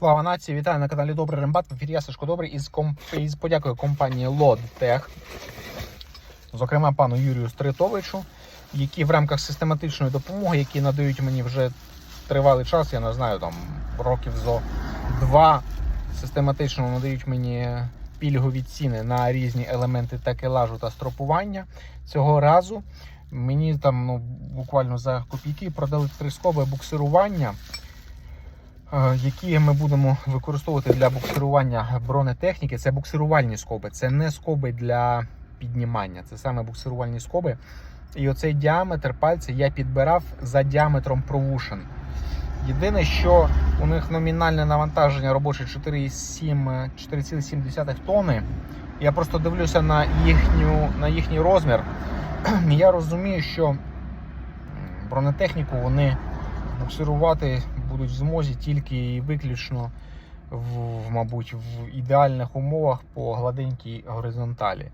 Слава нації! Вітаю на каналі Добрий Рембат. В ефірі я Сашко Добрий із, комп... із подякою компанії Лодтех, зокрема пану Юрію Стритовичу, які в рамках систематичної допомоги, які надають мені вже тривалий час, я не знаю, там років зо два, систематично надають мені пільгові ціни на різні елементи такелажу та стропування. Цього разу мені там ну, буквально за копійки продали три скоби буксирування які ми будемо використовувати для буксирування бронетехніки. Це буксирувальні скоби, це не скоби для піднімання, це саме буксирувальні скоби. І оцей діаметр пальця я підбирав за діаметром провушин. Єдине, що у них номінальне навантаження робоче 4,7 4,7 тонни. Я просто дивлюся на, їхню, на їхній розмір. Я розумію, що бронетехніку вони буксирувати будуть в змозі тільки і виключно в, мабуть, в ідеальних умовах по гладенькій горизонталі.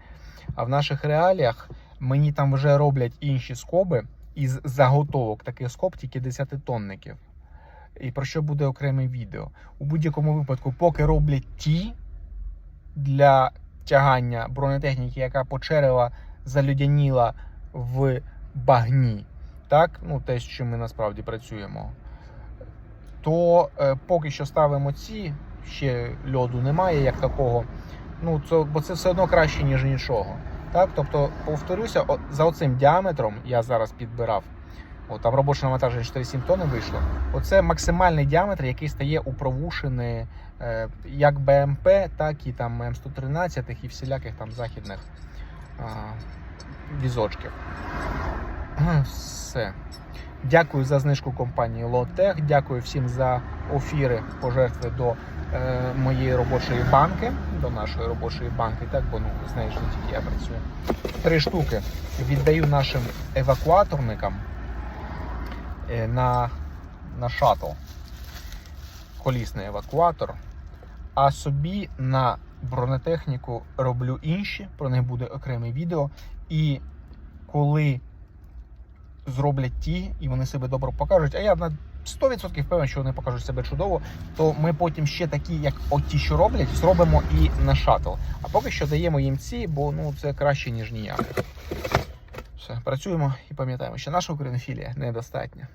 А в наших реаліях мені там вже роблять інші скоби із заготовок таких скоб, тільки 10-тонників. І про що буде окреме відео. У будь-якому випадку, поки роблять ті для тягання бронетехніки, яка почерила залюдяніла в багні, так, ну те, з чим ми насправді працюємо, то е, поки що ставимо ці, ще льоду немає як такого. Ну, це, бо це все одно краще, ніж нічого. Так, тобто, повторюся, о- за оцим діаметром я зараз підбирав. От, там робоче навантаження 4,7 тонни вийшло. Оце максимальний діаметр, який стає у провушини е, як БМП, так і там М113 і всіляких там західних а, візочків. Все. Дякую за знижку компанії Лотех. Дякую всім за офіри пожертви до е, моєї робочої банки, до нашої робочої банки. Так, бо ну з нею ж не тільки я працюю. Три штуки віддаю нашим евакуаторникам е, на, на шаттл. Колісний евакуатор. А собі на бронетехніку роблю інші, про них буде окреме відео. І коли зроблять ті, і вони себе добре покажуть, а я на 100% впевнений, що вони покажуть себе чудово, то ми потім ще такі, як оті, що роблять, зробимо і на шатл. А поки що даємо їм ці, бо ну це краще, ніж ніяк. Все, працюємо і пам'ятаємо, що наша українофілія недостатня.